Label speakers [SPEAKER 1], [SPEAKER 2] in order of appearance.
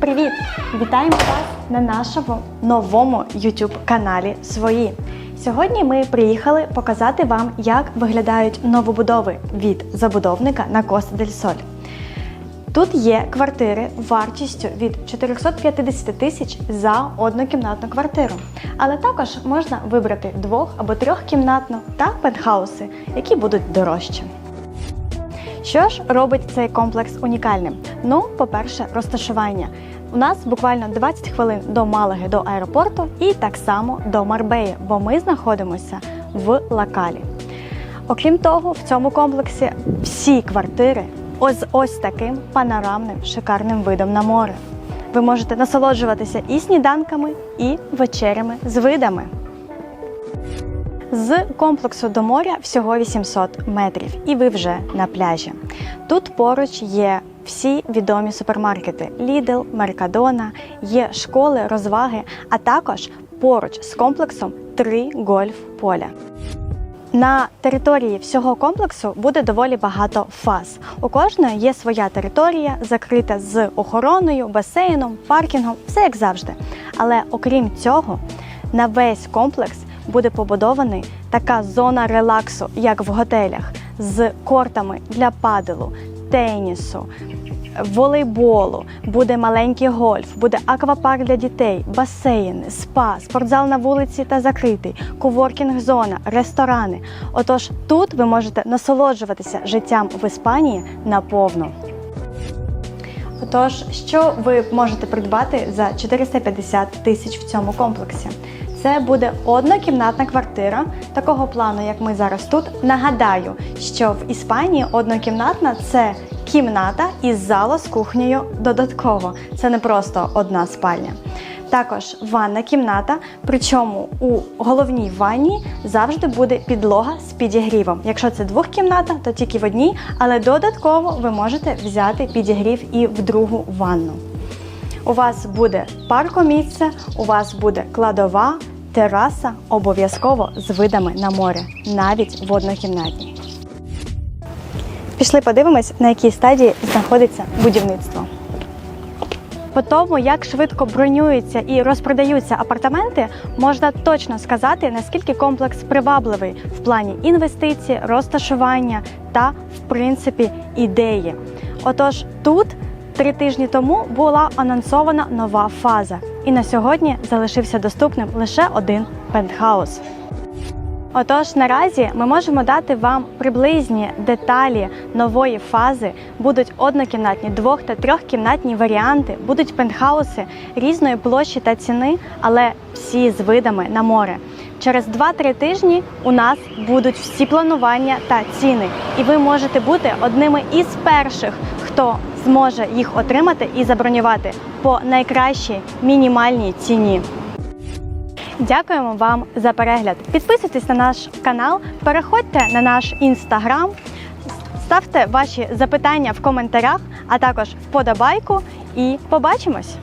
[SPEAKER 1] Привіт! Вітаємо вас на нашому новому YouTube каналі Свої. Сьогодні ми приїхали показати вам, як виглядають новобудови від забудовника на Коста дель Соль. Тут є квартири вартістю від 450 тисяч за однокімнатну квартиру. Але також можна вибрати двох або трьохкімнатну та пентхауси, які будуть дорожчі. Що ж робить цей комплекс унікальним? Ну, по-перше, розташування. У нас буквально 20 хвилин до Малаги до аеропорту і так само до Марбеї, бо ми знаходимося в Лакалі. Окрім того, в цьому комплексі всі квартири ось ось таким панорамним шикарним видом на море. Ви можете насолоджуватися і сніданками, і вечерями з видами. З комплексу до моря всього 800 метрів, і ви вже на пляжі. Тут поруч є всі відомі супермаркети Lidl, Mercadona, є школи, розваги, а також поруч з комплексом три гольф-поля. На території всього комплексу буде доволі багато фаз. У кожної є своя територія, закрита з охороною, басейном, паркінгом, все як завжди. Але окрім цього, на весь комплекс буде побудований така зона релаксу, як в готелях, з кортами для паделу, тенісу, волейболу, буде маленький гольф, буде аквапарк для дітей, басейн, спа, спортзал на вулиці та закритий, коворкінг-зона, ресторани. Отож, тут ви можете насолоджуватися життям в Іспанії наповну. Отож, що ви можете придбати за 450 тисяч в цьому комплексі? Це буде однокімнатна квартира такого плану, як ми зараз тут. Нагадаю, що в Іспанії однокімнатна це кімната із зала з кухнею додатково. Це не просто одна спальня. Також ванна кімната, причому у головній ванні завжди буде підлога з підігрівом. Якщо це двохкімната, то тільки в одній, але додатково ви можете взяти підігрів і в другу ванну. У вас буде паркомісце, у вас буде кладова, тераса, обов'язково з видами на море, навіть в однокімнатній. Пішли подивимось, на якій стадії знаходиться будівництво. По тому, як швидко бронюються і розпродаються апартаменти, можна точно сказати, наскільки комплекс привабливий в плані інвестицій, розташування та, в принципі, ідеї. Отож, тут три тижні тому була анонсована нова фаза, і на сьогодні залишився доступним лише один пентхаус. Отож, наразі ми можемо дати вам приблизні деталі нової фази. Будуть однокімнатні, двох та трьохкімнатні варіанти, будуть пентхауси різної площі та ціни, але всі з видами на море. Через 2-3 тижні у нас будуть всі планування та ціни, і ви можете бути одними із перших, хто зможе їх отримати і забронювати по найкращій мінімальній ціні. Дякуємо вам за перегляд. Підписуйтесь на наш канал, переходьте на наш інстаграм, ставте ваші запитання в коментарях, а також вподобайку і побачимось!